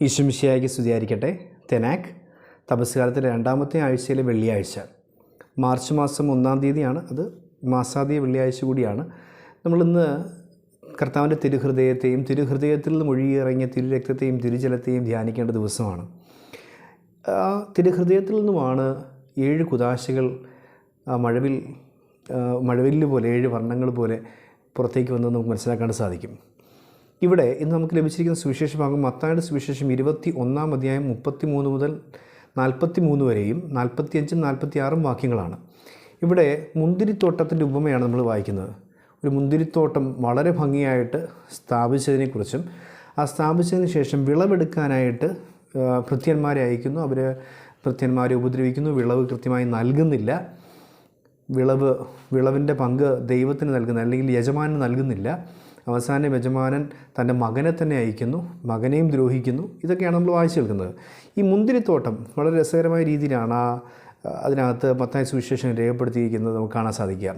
ഈശ്വമിശിയായിക്ക് സ്തുതിയായിരിക്കട്ടെ. തെനാക്ക് തപസ്കാലത്തിന്റെ രണ്ടാമത്തെ ആഴ്ചയിലെ വെള്ളിയാഴ്ച. മാർച്ച് മാസം ഒന്നാം തീയതിയാണ് അത്. മാസാദ്യ വെള്ളിയാഴ്ച കൂടിയാണ്. നമ്മളിന്ന് കർത്താവിന്റെ തിരുഹൃദയത്തെയും തിരുഹൃദയത്തിൽ നിന്ന് ഒഴുകിയിറങ്ങിയ തിരുരക്തത്തെയും തിരുജലത്തെയും ധ്യാനിക്കേണ്ട ദിവസമാണ്. തിരുഹൃദയത്തിൽ നിന്നുമാണ് ഏഴ് കുതാശകൾ മഴവിൽ മഴവില്ല് പോലെ ഏഴ് വർണങ്ങൾ പോലെ പുറത്തേക്ക് വന്നത് നമുക്ക് മനസ്സിലാക്കാൻ സാധിക്കും. ഇവിടെ ഇന്ന് നമുക്ക് ലഭിച്ചിരിക്കുന്ന സുവിശേഷ ഭാഗം മത്തായുടെ സുവിശേഷം ഇരുപത്തി ഒന്നാം അധ്യായം മുപ്പത്തി മൂന്ന് മുതൽ നാൽപ്പത്തി മൂന്ന് വരെയും നാൽപ്പത്തിയഞ്ചും നാൽപ്പത്തി ആറും വാക്യങ്ങളാണ്. ഇവിടെ മുന്തിരിത്തോട്ടത്തിന്റെ ഉപമയാണ് നമ്മൾ വായിക്കുന്നത്. ഒരു മുന്തിരിത്തോട്ടം വളരെ ഭംഗിയായിട്ട് സ്ഥാപിച്ചതിനെക്കുറിച്ചും ആ സ്ഥാപിച്ചതിന് ശേഷം വിളവെടുക്കാനായിട്ട് ഭൃത്യന്മാരെ അയക്കുന്നു. അവർ ഭൃത്യന്മാരെ ഉപദ്രവിക്കുന്നു. വിളവ് കൃത്യമായി നൽകുന്നില്ല. വിളവ് വിളവിന്റെ പങ്ക് ദൈവത്തിന് നൽകുന്ന അല്ലെങ്കിൽ യജമാനന് നൽകുന്നില്ല. അവസാനം യജമാനൻ തന്റെ മകനെ തന്നെ അയക്കുന്നു മകനെയും ദ്രോഹിക്കുന്നു. ഇതൊക്കെയാണ് നമ്മൾ വായിച്ചു കേൾക്കുന്നത്. ഈ മുന്തിരിത്തോട്ടം വളരെ രസകരമായ രീതിയിലാണ് ആ അതിനകത്ത് മത്തായ സുവിശേഷം രേഖപ്പെടുത്തിയിരിക്കുന്നത് നമുക്ക് കാണാൻ സാധിക്കുക.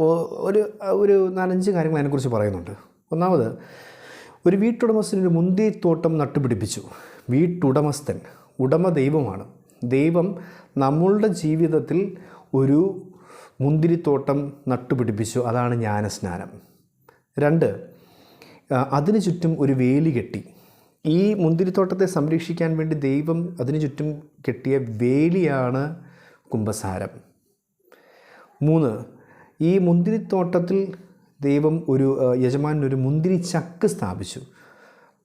ഒരു ഒരു നാലഞ്ച് കാര്യങ്ങൾ അതിനെക്കുറിച്ച് പറയുന്നുണ്ട്. ഒന്നാമത് ഒരു വീട്ടുടമസ്ഥനൊരു മുന്തിരിത്തോട്ടം നട്ടുപിടിപ്പിച്ചു. വീട്ടുടമസ്ഥൻ ഉടമ ദൈവമാണ്. ദൈവം നമ്മളുടെ ജീവിതത്തിൽ ഒരു മുന്തിരിത്തോട്ടം നട്ടുപിടിപ്പിച്ചു. അതാണ് ജ്ഞാനസ്നാനം. രണ്ട് അതിനു ചുറ്റും ഒരു വേലി കെട്ടി. ഈ മുന്തിരിത്തോട്ടത്തെ സംരക്ഷിക്കാൻ വേണ്ടി ദൈവം അതിനു ചുറ്റും കെട്ടിയ വേലിയാണ് കുംഭസാരം. മൂന്ന് ഈ മുന്തിരിത്തോട്ടത്തിൽ ദൈവം ഒരു യജമാനൊരു മുന്തിരി ചക്ക് സ്ഥാപിച്ചു.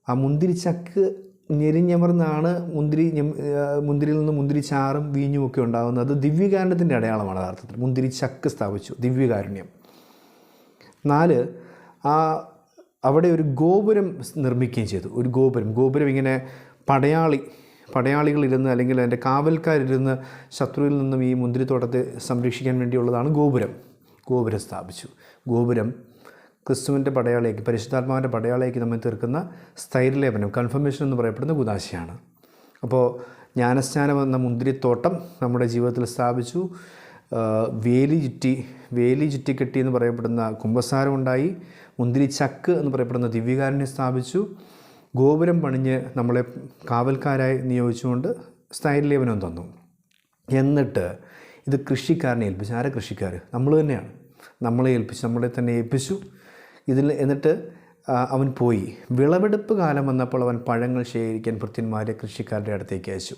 ആ മുന്തിരി ചക്ക് ഞെരിഞ്ഞമർന്നാണ് മുന്തിരി മുന്തിരിയിൽ നിന്ന് മുന്തിരി ചാറും വീഞ്ഞും ഒക്കെ ഉണ്ടാകുന്നത്. അത് ദിവ്യകാരുണ്യത്തിന്റെ അടയാളമാണ് യഥാർത്ഥത്തിൽ. മുന്തിരി ചക്ക് സ്ഥാപിച്ചു. ദിവ്യകാരുണ്യം. നാല് ആ അവിടെ ഒരു ഗോപുരം നിർമ്മിക്കുകയും ചെയ്തു. ഒരു ഗോപുരം. ഗോപുരം ഇങ്ങനെ പടയാളി പടയാളികളിരുന്ന് അല്ലെങ്കിൽ അതിന്റെ കാവൽക്കാരിരുന്ന് ശത്രുവിൽ നിന്നും ഈ മുന്തിരിത്തോട്ടത്തെ സംരക്ഷിക്കാൻ വേണ്ടിയുള്ളതാണ് ഗോപുരം. ഗോപുരം സ്ഥാപിച്ചു. ഗോപുരം ക്രിസ്തുവിന്റെ പടയാളിയേക്ക് പരിശുദ്ധാത്മാവിന്റെ പടയാളിയേക്ക് നമ്മെ തീർക്കുന്ന സ്ഥൈര്യലേപനം കൺഫർമേഷൻ എന്ന് പറയപ്പെടുന്ന ഗുദാശയാണ് അപ്പോൾ ജ്ഞാനസ്നാനം എന്ന മുന്തിരിത്തോട്ടം നമ്മുടെ ജീവിതത്തിൽ സ്ഥാപിച്ചു. വേലി ചുറ്റി വേലി ചുറ്റിക്കെട്ടി എന്ന് പറയപ്പെടുന്ന കുംഭസാരം ഉണ്ടായി. മുന്തിരി ചക്ക് എന്ന് പറയപ്പെടുന്ന ദിവ്യകാരനെ സ്ഥാപിച്ചു. ഗോപുരം പണിഞ്ഞ് നമ്മളെ കാവൽക്കാരായി നിയോഗിച്ചുകൊണ്ട് സ്ഥൈര്യലേപനം തന്നു. എന്നിട്ട് ഇത് കൃഷിക്കാരനെ ഏൽപ്പിച്ചു. ആരെ കൃഷിക്കാർ നമ്മൾ തന്നെയാണ്. നമ്മളെ ഏൽപ്പിച്ചു നമ്മളെ തന്നെ ഏൽപ്പിച്ചു. ഇതിൽ എന്നിട്ട് അവൻ പോയി. വിളവെടുപ്പ് കാലം വന്നപ്പോൾ അവൻ പഴങ്ങൾ ശേഖരിക്കാൻ ഭൃത്യന്മാരെ കൃഷിക്കാരുടെ അടുത്തേക്ക് അയച്ചു.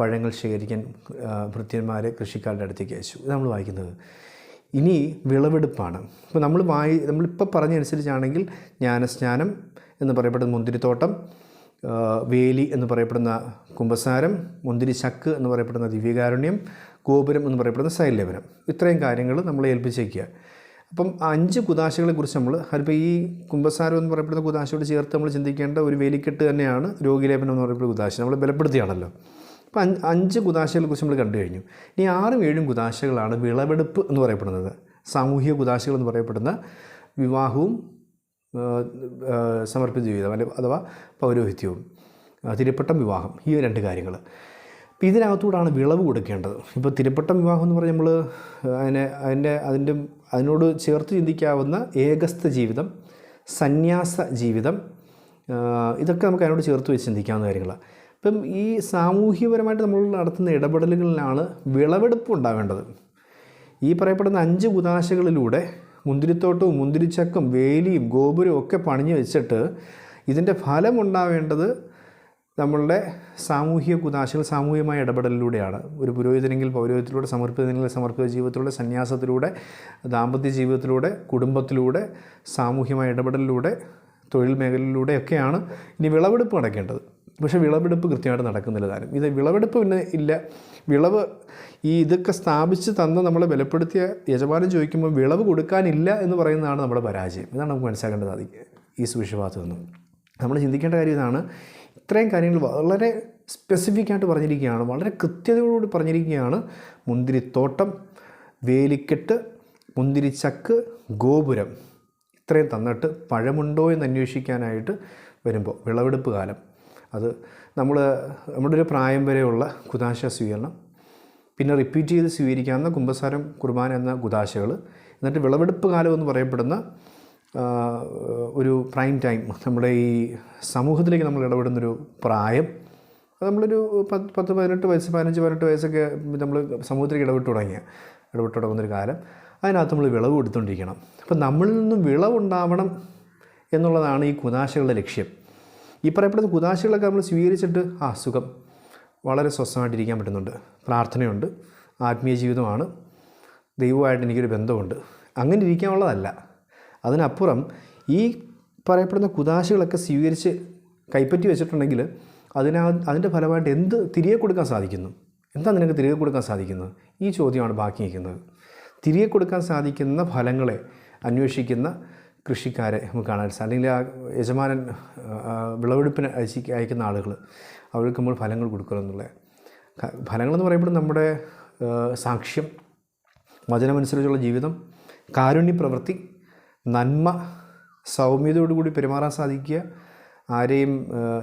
പഴങ്ങൾ ശേഖരിക്കാൻ ഭൃത്യന്മാരെ കൃഷിക്കാരുടെ അടുത്തേക്ക് അയച്ചു. നമ്മൾ വായിക്കുന്നത്. ഇനി വിളവെടുപ്പാണ്. അപ്പോൾ നമ്മൾ വായി നമ്മളിപ്പോൾ പറഞ്ഞനുസരിച്ചാണെങ്കിൽ ജ്ഞാനസ്നാനം എന്ന് പറയപ്പെടുന്ന മുന്തിരിത്തോട്ടം വേലി എന്ന് പറയപ്പെടുന്ന കുംഭസാരം മുന്തിരി ചക്ക് എന്ന് പറയപ്പെടുന്ന ദിവ്യകാരുണ്യം ഗോപുരം എന്ന് പറയപ്പെടുന്ന ശൈലവനം. ഇത്രയും കാര്യങ്ങൾ നമ്മൾ ഏൽപ്പിച്ചേക്കുക. അപ്പം അഞ്ച് കുതാശകളെക്കുറിച്ച് നമ്മൾ അതിപ്പോൾ ഈ കുംഭസാരം എന്ന് പറയപ്പെടുന്ന കുതാശയോട് ചേർത്ത് നമ്മൾ ചിന്തിക്കേണ്ട ഒരു വേലിക്കെട്ട് തന്നെയാണ് രോഗിലേപനം എന്ന് പറയപ്പെടുന്ന കുതാശ നമ്മൾ ബലപ്പെടുത്തിയാണല്ലോ. അപ്പോൾ അഞ്ച് കുതാശകളെക്കുറിച്ച് നമ്മൾ കണ്ടു കഴിഞ്ഞു. ഇനി ആറും ഏഴും കുതാശകളാണ് വിളവെടുപ്പ് എന്ന് പറയപ്പെടുന്നത്. സാമൂഹിക കുതാശകൾ എന്ന് പറയപ്പെടുന്ന വിവാഹവും സമർപ്പിത ജീവിതം അല്ലെ അഥവാ പൗരോഹിത്യവും തിരുപ്പട്ടം വിവാഹം ഈ രണ്ട് കാര്യങ്ങൾ. അപ്പോൾ ഇതിനകത്തൂടാണ് വിളവ് കൊടുക്കേണ്ടത്. ഇപ്പോൾ തിരുപ്പട്ടം വിവാഹം എന്ന് പറഞ്ഞാൽ നമ്മൾ അതിനെ അതിന്റെ അതിന്റെ അതിനോട് ചേർത്ത് ചിന്തിക്കാവുന്ന ഏകസ്ഥ ജീവിതം സന്യാസ ജീവിതം ഇതൊക്കെ നമുക്ക് അതിനോട് ചേർത്ത് വെച്ച് ചിന്തിക്കാവുന്ന കാര്യങ്ങളാണ്. ഇപ്പം ഈ സാമൂഹ്യപരമായിട്ട് നമ്മൾ നടത്തുന്ന ഇടപെടലുകളിലാണ് വിളവെടുപ്പ് ഉണ്ടാവേണ്ടത് ഈ പറയപ്പെടുന്ന അഞ്ച് കുതാശകളിലൂടെ മുന്തിരിത്തോട്ടവും മുന്തിരിച്ചക്കും വേലിയും ഗോപുരവും ഒക്കെ പണിഞ്ഞു വെച്ചിട്ട് ഇതിന്റെ ഫലമുണ്ടാവേണ്ടത് നമ്മളുടെ സാമൂഹിക കുതാശകൾ സാമൂഹികമായ ഇടപെടലിലൂടെയാണ്. ഒരു പുരോഹിതനെങ്കിൽ പൗരോഹിത്യത്തിലൂടെ സമർപ്പിതനെങ്കിൽ സമർപ്പിത ജീവിതത്തിലൂടെ സന്യാസത്തിലൂടെ ദാമ്പത്യ ജീവിതത്തിലൂടെ കുടുംബത്തിലൂടെ സാമൂഹികമായ ഇടപെടലിലൂടെ തൊഴിൽ മേഖലയിലൂടെയൊക്കെയാണ് ഇനി വിളവെടുപ്പ് നടക്കേണ്ടത്. പക്ഷേ വിളവെടുപ്പ് കൃത്യമായിട്ട് നടക്കുന്നില്ല താനും ഇത് വിളവെടുപ്പ് പിന്നെ ഇല്ല. വിളവ് ഈ ഇതൊക്കെ സ്ഥാപിച്ച് തന്ന നമ്മളെ ബലപ്പെടുത്തിയ യജമാനൻ ചോദിക്കുമ്പോൾ വിളവ് കൊടുക്കാനില്ല എന്ന് പറയുന്നതാണ് നമ്മുടെ പരാജയം. ഇതാണ് നമുക്ക് മനസ്സിലാക്കേണ്ടത് അത് ഈ സുവിശേഷഭാഗത്തു നിന്നും നമ്മൾ ചിന്തിക്കേണ്ട കാര്യം ഇതാണ്. ഇത്രയും കാര്യങ്ങൾ വളരെ സ്പെസിഫിക് ആയിട്ട് പറഞ്ഞിരിക്കുകയാണ്. വളരെ കൃത്യതയോടുകൂടി പറഞ്ഞിരിക്കുകയാണ്. മുന്തിരിത്തോട്ടം വേലിക്കെട്ട് മുന്തിരിച്ചക്ക് ഗോപുരം. ഇത്രയും തന്നിട്ട് പഴമുണ്ടോ എന്ന് അന്വേഷിക്കാനായിട്ട് വരുമ്പോൾ വിളവെടുപ്പ് കാലം. അത് നമ്മൾ നമ്മുടെ ഒരു പ്രായം വരെയുള്ള കുദാശ സ്വീകരണം പിന്നെ റിപ്പീറ്റ് ചെയ്ത് സ്വീകരിക്കാവുന്ന കുംഭസാരം കുർബാന എന്ന കുദാശകൾ എന്നിട്ട് വിളവെടുപ്പ് കാലം എന്ന് പറയപ്പെടുന്ന ഒരു പ്രൈം ടൈം നമ്മുടെ ഈ സമൂഹത്തിലേക്ക് നമ്മൾ ഇടപെടുന്നൊരു പ്രായം അത് നമ്മളൊരു പത്ത് പത്ത് പതിനെട്ട് വയസ്സ് പതിനഞ്ച് പതിനെട്ട് വയസ്സൊക്കെ നമ്മൾ സമൂഹത്തിലേക്ക് ഇടപെട്ട് തുടങ്ങിയ ഇടപെട്ട് തുടങ്ങുന്നൊരു കാലം. അതിനകത്ത് നമ്മൾ വിളവ് കൊടുത്തുകൊണ്ടിരിക്കണം അപ്പം നമ്മളിൽ നിന്നും വിളവുണ്ടാവണം എന്നുള്ളതാണ് ഈ കുനാശകളുടെ ലക്ഷ്യം. ഈ പറയപ്പെടുന്ന കുതാശകളൊക്കെ നമ്മൾ സ്വീകരിച്ചിട്ട് ആ സുഖം. വളരെ സ്വസ്ഥമായിട്ടിരിക്കാൻ പറ്റുന്നുണ്ട്. പ്രാർത്ഥനയുണ്ട്. ആത്മീയ ജീവിതമാണ്. ദൈവമായിട്ട് എനിക്കൊരു ബന്ധമുണ്ട്. അങ്ങനെ ഇരിക്കാനുള്ളതല്ല. അതിനപ്പുറം ഈ പറയപ്പെടുന്ന കുതാശകളൊക്കെ സ്വീകരിച്ച് കൈപ്പറ്റി വെച്ചിട്ടുണ്ടെങ്കിൽ അതിനാ അതിന്റെ ഫലമായിട്ട് എന്ത് തിരികെ കൊടുക്കാൻ സാധിക്കുന്നു? എന്താ നിനക്ക് തിരികെ കൊടുക്കാൻ സാധിക്കുന്നത്? ഈ ചോദ്യമാണ് ബാക്കി നിൽക്കുന്നത്. തിരികെ കൊടുക്കാൻ സാധിക്കുന്ന ഫലങ്ങളെ അന്വേഷിക്കുന്ന കൃഷിക്കാരെ നമുക്ക് കാണാൻ സാധിക്കും. അല്ലെങ്കിൽ ആ യജമാനൻ വിളവെടുപ്പിന് അയച്ചി അയക്കുന്ന ആളുകൾ അവർക്ക് നമ്മൾ ഫലങ്ങൾ കൊടുക്കുക എന്നുള്ളത് ഫലങ്ങളെന്ന് പറയുമ്പോൾ നമ്മുടെ സാക്ഷ്യം വചനമനുസരിച്ചുള്ള ജീവിതം കാരുണ്യ പ്രവൃത്തി നന്മ സൗമ്യതയോടുകൂടി പെരുമാറാൻ സാധിക്കുക ആരെയും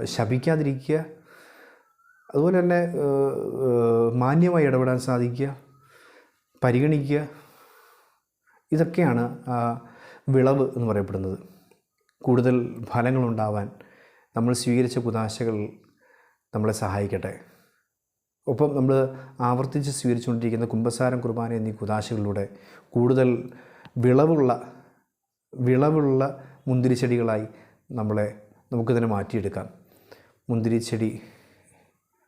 ശപിക്കാതിരിക്കുക അതുപോലെ തന്നെ മാന്യമായി ഇടപെടാൻ സാധിക്കുക പരിഗണിക്കുക ഇതൊക്കെയാണ് വിളവ് എന്ന് പറയപ്പെടുന്നത്. കൂടുതൽ ഫലങ്ങളുണ്ടാവാൻ നമ്മൾ സ്വീകരിച്ച കുതാശകൾ നമ്മളെ സഹായിക്കട്ടെ. ഒപ്പം നമ്മൾ ആവർത്തിച്ച് സ്വീകരിച്ചുകൊണ്ടിരിക്കുന്ന കുംഭസാരം കുർബാന എന്നീ കുതാശകളിലൂടെ കൂടുതൽ വിളവുള്ള വിളവുള്ള മുന്തിരി ചെടികളായി നമ്മളെ നമുക്ക് തന്നെ മാറ്റിയെടുക്കാം. മുന്തിരിച്ചെടി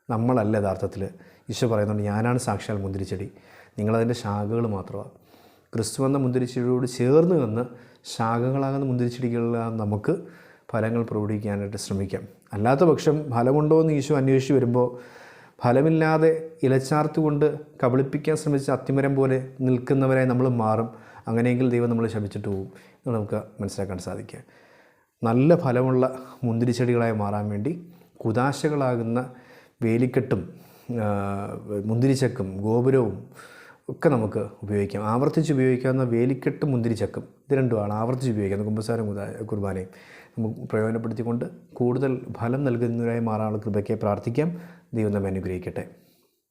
നമ്മളല്ല യഥാർത്ഥത്തിൽ ഈശോ പറയുന്നുണ്ട് ഞാനാണ് സാക്ഷാൽ മുന്തിരിച്ചെടി. നിങ്ങളതിന്റെ ശാഖകൾ മാത്രമാണ്. ക്രിസ്തു എന്ന മുന്തിരിച്ചെടിയോട് ചേർന്ന് നിന്ന് ശാഖകളാകുന്ന മുന്തിരിച്ചെടികളിൽ നമുക്ക് ഫലങ്ങൾ പ്രകടിപ്പിക്കാനായിട്ട് ശ്രമിക്കാം. അല്ലാത്ത പക്ഷം ഫലമുണ്ടോ എന്ന് ഈശോ അന്വേഷിച്ച് വരുമ്പോൾ ഫലമില്ലാതെ ഇലച്ചാർത്ത് കൊണ്ട് കബളിപ്പിക്കാൻ ശ്രമിച്ച അത്തിമരം പോലെ നിൽക്കുന്നവരായി നമ്മൾ മാറും. അങ്ങനെയെങ്കിൽ ദൈവം നമ്മളെ ശപിച്ചിട്ട് പോകും എന്ന് നമുക്ക് മനസ്സിലാക്കാൻ സാധിക്കുക. നല്ല ഫലമുള്ള മുന്തിരിച്ചെടികളായി മാറാൻ വേണ്ടി കുതാശകളാകുന്ന വേലിക്കെട്ടും മുന്തിരിച്ചക്കും ഗോപുരവും ഒക്കെ നമുക്ക് ഉപയോഗിക്കാം. ആവർത്തിച്ച് ഉപയോഗിക്കാവുന്ന വേലിക്കെട്ട് മുന്തിരിച്ചക്കും ഇത് രണ്ടുമാണ്. ആവർത്തിച്ച് ഉപയോഗിക്കുന്നത് കുമ്പസാര കുർബാനയും. നമുക്ക് പ്രയോജനപ്പെടുത്തിക്കൊണ്ട് കൂടുതൽ ഫലം നൽകുന്നവരായി മാറാനുള്ള കൃപയ്ക്ക് പ്രാർത്ഥിക്കാം. ദൈവം നമ്മെ അനുഗ്രഹിക്കട്ടെ.